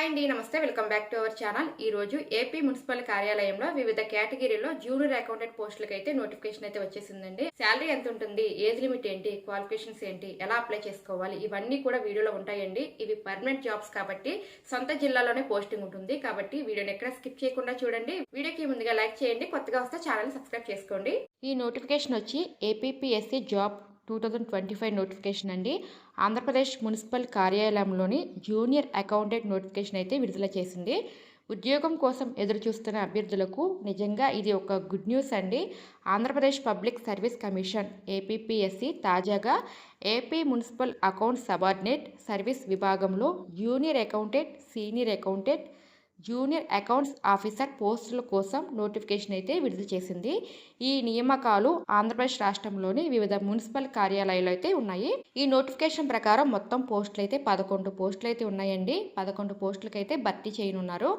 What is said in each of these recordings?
Hi అండి నమస్తే. Welcome back to our channel. ఈ రోజు ఏపీ మున్సిపల్ కార్యాలయంలో వివిధ కేటగిరీలో జూనియర్ అకౌంటెంట్ పోస్టులకు అయితే నోటిఫికేషన్ అయితే వచ్చేసిందండి. శాలరీ ఎంత ఉంటుంది ఏజ్ లిమిట్ ఏంటి క్వాలిఫికేషన్స్ ఏంటి ఎలా అప్లై చేసుకోవాలి ఇవన్నీ కూడా వీడియోలో ఉంటాయండి. ఇవి పర్మనెంట్ జాబ్స్ కాబట్టి సొంత జిల్లాలోనే పోస్టింగ్ ఉంటుంది. కాబట్టి వీడియోని ఎక్కడ స్కిప్ చేయకుండా చూడండి. వీడియోకి ముందుగా లైక్ చేయండి. కొత్తగా వస్తే ఛానల్ సబ్స్క్రైబ్ చేసుకోండి. ఈ నోటిఫికేషన్ వచ్చి APPSC job two thousand twenty five notification అండి. ఆంధ్రప్రదేశ్ మున్సిపల్ కార్యాలయంలోని జూనియర్ అకౌంటెంట్ నోటిఫికేషన్ అయితే విడుదల చేసింది. ఉద్యోగం కోసం ఎదురు చూస్తున్న అభ్యర్థులకు నిజంగా ఇది ఒక గుడ్ న్యూస్ అండి. Andhra Pradesh public service commission APPSC తాజాగా AP municipal account subordinate service విభాగంలో junior accountant senior accountant junior accounts officer పోస్టుల కోసం నోటిఫికేషన్ అయితే విడుదల చేసింది. ఈ నియామకాలు ఆంధ్రప్రదేశ్ రాష్ట్రంలోని వివిధ మున్సిపల్ కార్యాలయాలు అయితే ఉన్నాయి. ఈ నోటిఫికేషన్ ప్రకారం మొత్తం పోస్టులు అయితే పదకొండు పోస్టులు అయితే ఉన్నాయండి. పదకొండు పోస్టులకైతే భర్తీ చేయనున్నారు.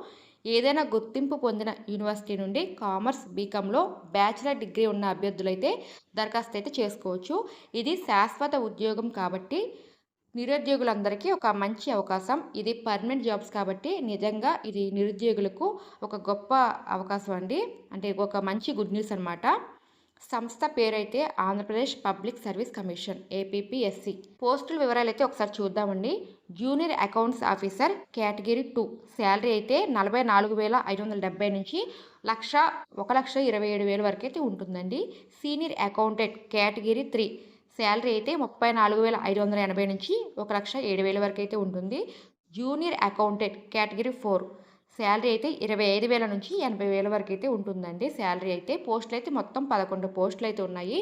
ఏదైనా గుర్తింపు పొందిన యూనివర్సిటీ నుండి కామర్స్ బీకాంలో బ్యాచిలర్ డిగ్రీ ఉన్న అభ్యర్థులైతే దరఖాస్తు అయితే చేసుకోవచ్చు. ఇది శాశ్వత ఉద్యోగం కాబట్టి నిరుద్యోగులందరికీ ఒక మంచి అవకాశం. ఇది పర్మనెంట్ జాబ్స్ కాబట్టి నిజంగా ఇది నిరుద్యోగులకు ఒక గొప్ప అవకాశం అండి. అంటే ఒక మంచి గుడ్ న్యూస్ అనమాట సంస్థ పేరైతే Andhra Pradesh public service commission APPSC. పోస్టుల వివరాలు అయితే ఒకసారి చూద్దామండి. Junior accounts officer category two. Salary అయితే నలభై నాలుగు వేల ఐదు వందల డెబ్బై నుంచి లక్ష ఒక లక్ష ఇరవై ఏడు వేల వరకు అయితే ఉంటుందండి. Senior accountant category three. Salary అయితే ముప్పై నాలుగు వేల ఐదు వందల ఎనభై నుంచి ఒక లక్ష ఏడు వేల వరకు అయితే ఉంటుంది. Junior accountant category four. Salary అయితే ఇరవై ఐదు వేల నుంచి ఎనభై వేల వరకు అయితే ఉంటుందండి. శాలరీ అయితే పోస్టులు అయితే మొత్తం పదకొండు పోస్టులు అయితే ఉన్నాయి.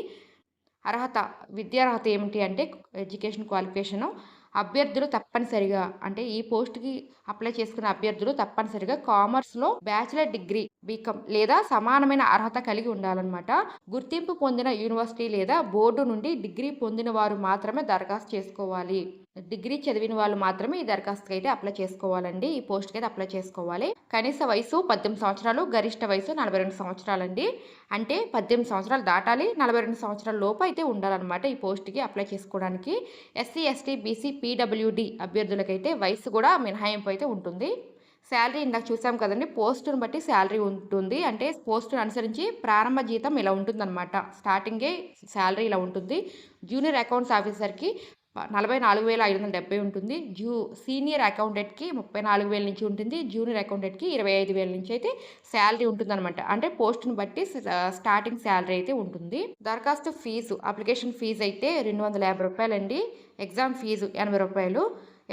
అర్హత విద్యార్హత ఏమిటి అంటే ఎడ్యుకేషన్ క్వాలిఫికేషను. అభ్యర్థులు తప్పనిసరిగా అంటే ఈ పోస్ట్కి అప్లై చేసుకున్న అభ్యర్థులు తప్పనిసరిగా కామర్స్లో బ్యాచిలర్ డిగ్రీ బీకామ్ లేదా సమానమైన అర్హత కలిగి ఉండాలన్నమాట. గుర్తింపు పొందిన యూనివర్సిటీ లేదా బోర్డు నుండి డిగ్రీ పొందిన వారు మాత్రమే దరఖాస్తు చేసుకోవాలి. డిగ్రీ చదివిన వాళ్ళు మాత్రమే ఈ దరఖాస్తుకి అయితే అప్లై చేసుకోవాలండి. ఈ పోస్ట్కి అయితే అప్లై చేసుకోవాలి. కనీస వయసు పద్దెనిమిది సంవత్సరాలు గరిష్ట వయసు నలభై రెండు సంవత్సరాలండి. అంటే పద్దెనిమిది సంవత్సరాలు దాటాలి నలభై రెండు సంవత్సరాల లోపు అయితే ఉండాలన్నమాట ఈ పోస్ట్కి అప్లై చేసుకోవడానికి. ఎస్సీ ఎస్టీ బీసీ పీడబ్ల్యూడి అభ్యర్థులకైతే వయసు కూడా మినహాయింపు అయితే ఉంటుంది. శాలరీ ఇందాక చూసాం కదండి పోస్టును బట్టి శాలరీ ఉంటుంది. అంటే పోస్టును అనుసరించి ప్రారంభ జీతం ఇలా ఉంటుందన్నమాట. స్టార్టింగే శాలరీ ఇలా ఉంటుంది. జూనియర్ అకౌంట్స్ ఆఫీసర్కి నలభై నాలుగు వేల ఐదు వందల డెబ్బై ఉంటుంది. జూ సీనియర్ అకౌంటెంట్కి ముప్పై నాలుగు వేల నుంచి ఉంటుంది. జూనియర్ అకౌంటెంట్కి ఇరవై ఐదు వేల నుంచి అయితే శాలరీ ఉంటుందన్నమాట. అంటే పోస్ట్ని బట్టి స్టార్టింగ్ శాలరీ అయితే ఉంటుంది. దరఖాస్తు ఫీజు అప్లికేషన్ ఫీజు అయితే రెండు వందల యాభై రూపాయలండి. ఎగ్జామ్ ఫీజు ఎనభై రూపాయలు.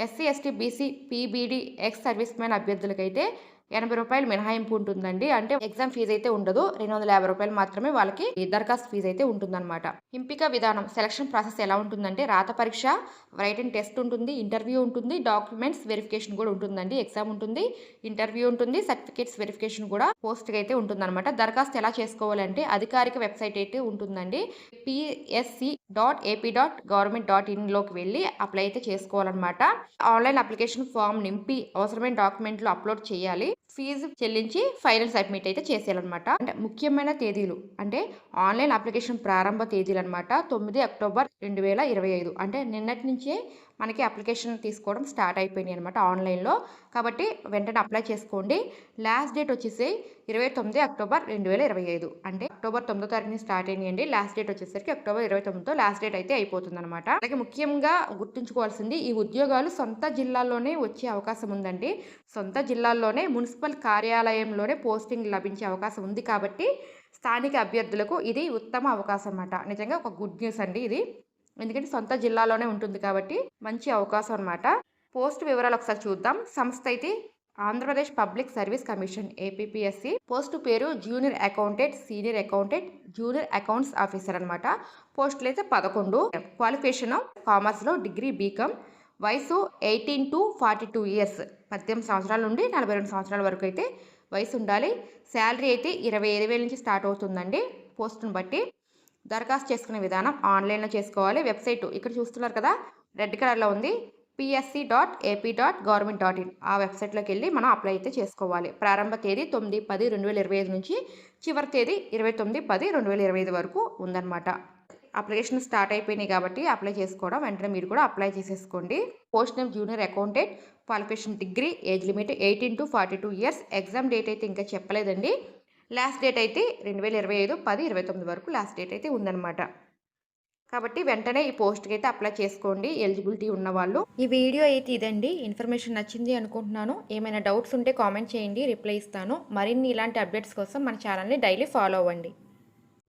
SC ST BC PBD ex service man అభ్యర్థులకైతే ఎనభై రూపాయలు మినహాయింపు ఉంటుందండి. అంటే ఎగ్జామ్ ఫీజు అయితే ఉండదు. రెండు వందల యాభై రూపాయలు మాత్రమే వాళ్ళకి దరఖాస్తు ఫీజు అయితే ఉంటుందన్నమాట. ఎంపిక విధానం సెలక్షన్ ప్రాసెస్ ఎలా ఉంటుందంటే రాత పరీక్ష రైటింగ్ టెస్ట్ ఉంటుంది ఇంటర్వ్యూ ఉంటుంది డాక్యుమెంట్స్ వెరిఫికేషన్ కూడా ఉంటుందండి. ఎగ్జామ్ ఉంటుంది ఇంటర్వ్యూ ఉంటుంది సర్టిఫికేట్స్ వెరిఫికేషన్ కూడా పోస్ట్గా అయితే ఉంటుందన్నమాట. దరఖాస్తు ఎలా చేసుకోవాలంటే అధికారిక వెబ్సైట్ అయితే ఉంటుందండి. PSC dot AP dot government dot ఇన్లోకి వెళ్ళి అప్లై అయితే చేసుకోవాలన్నమాట. ఆన్లైన్ అప్లికేషన్ ఫామ్ నింపి అవసరమైన డాక్యుమెంట్లు అప్లోడ్ చేయాలి. ఫీజు చెల్లించి ఫైనల్ సబ్మిట్ అయితే చేసేయాలన్నమాట. అంటే ముఖ్యమైన తేదీలు అంటే ఆన్లైన్ అప్లికేషన్ ప్రారంభ తేదీలు అనమాట తొమ్మిది అక్టోబర్ రెండు వేల ఇరవై ఐదు. అంటే నిన్నటి నుంచే మనకి అప్లికేషన్ తీసుకోవడం స్టార్ట్ అయిపోయినాయి అనమాట ఆన్లైన్లో. కాబట్టి వెంటనే అప్లై చేసుకోండి. లాస్ట్ డేట్ వచ్చేసి ఇరవై తొమ్మిది అక్టోబర్ రెండు వేల ఇరవై ఐదు. అంటే అక్టోబర్ తొమ్మిదో తారీఖుని స్టార్ట్ అయినాయండి. లాస్ట్ డేట్ వచ్చేసరికి అక్టోబర్ ఇరవై తొమ్మిదితో లాస్ట్ డేట్ అయితే అయిపోతుంది అనమాట అలాగే ముఖ్యంగా గుర్తుంచుకోవాల్సింది ఈ ఉద్యోగాలు సొంత జిల్లాల్లోనే వచ్చే అవకాశం ఉందండి. సొంత జిల్లాల్లోనే మున్సిపల్ కార్యాలయంలోనే పోస్టింగ్ లభించే అవకాశం ఉంది కాబట్టి స్థానిక అభ్యర్థులకు ఇది ఉత్తమ అవకాశం అన్నమాట. నిజంగా ఒక గుడ్ న్యూస్ అండి ఇది. ఎందుకంటే సొంత జిల్లాలోనే ఉంటుంది కాబట్టి మంచి అవకాశం అనమాట పోస్ట్ వివరాలు ఒకసారి చూద్దాం. సంస్థ అయితే Andhra Pradesh public service commission APPSC post పేరు junior accountant senior accountant junior accounts officer అనమాట పోస్టులు అయితే పదకొండు. క్వాలిఫికేషన్ కామర్స్లో డిగ్రీ బీకామ్ వయసు eighteen to forty two years. పద్దెనిమిది సంవత్సరాల నుండి నలభై రెండు సంవత్సరాల వరకు అయితే వయసు ఉండాలి. శాలరీ అయితే ఇరవై ఐదు వేల నుంచి స్టార్ట్ అవుతుందండి పోస్టును బట్టి. దరఖాస్తు చేసుకునే విధానం ఆన్లైన్లో చేసుకోవాలి. వెబ్సైట్ ఇక్కడ చూస్తున్నారు కదా రెడ్ కలర్లో ఉంది. PSC dot AP dot government dot in ఆ వెబ్సైట్లోకి వెళ్ళి మనం అప్లై అయితే చేసుకోవాలి. ప్రారంభ తేదీ తొమ్మిది పది రెండు వేల ఇరవై ఐదు నుంచి చివరి తేదీ ఇరవై తొమ్మిది పది రెండు వేల ఇరవై ఐదు వరకు ఉందన్నమాట. అప్లికేషన్ స్టార్ట్ అయిపోయినాయి కాబట్టి అప్లై చేసుకోవడం వెంటనే మీరు కూడా అప్లై చేసేసుకోండి. Post name junior accountant qualification degree age limit eighteen to forty two years. Exam date అయితే ఇంకా చెప్పలేదండి. లాస్ట్ డేట్ అయితే రెండు వేల ఇరవై ఐదు పది ఇరవై తొమ్మిది వరకు లాస్ట్ డేట్ అయితే ఉందన్నమాట. కాబట్టి వెంటనే ఈ పోస్ట్కి అయితే అప్లై చేసుకోండి ఎలిజిబిలిటీ ఉన్నవాళ్ళు ఈ వీడియో అయితే ఇదండి. ఇన్ఫర్మేషన్ నచ్చింది అనుకుంటున్నాను. ఏమైనా డౌట్స్ ఉంటే కామెంట్ చేయండి రిప్లై ఇస్తాను. మరిన్ని ఇలాంటి అప్డేట్స్ కోసం మన ఛానల్ని డైలీ ఫాలో అవ్వండి.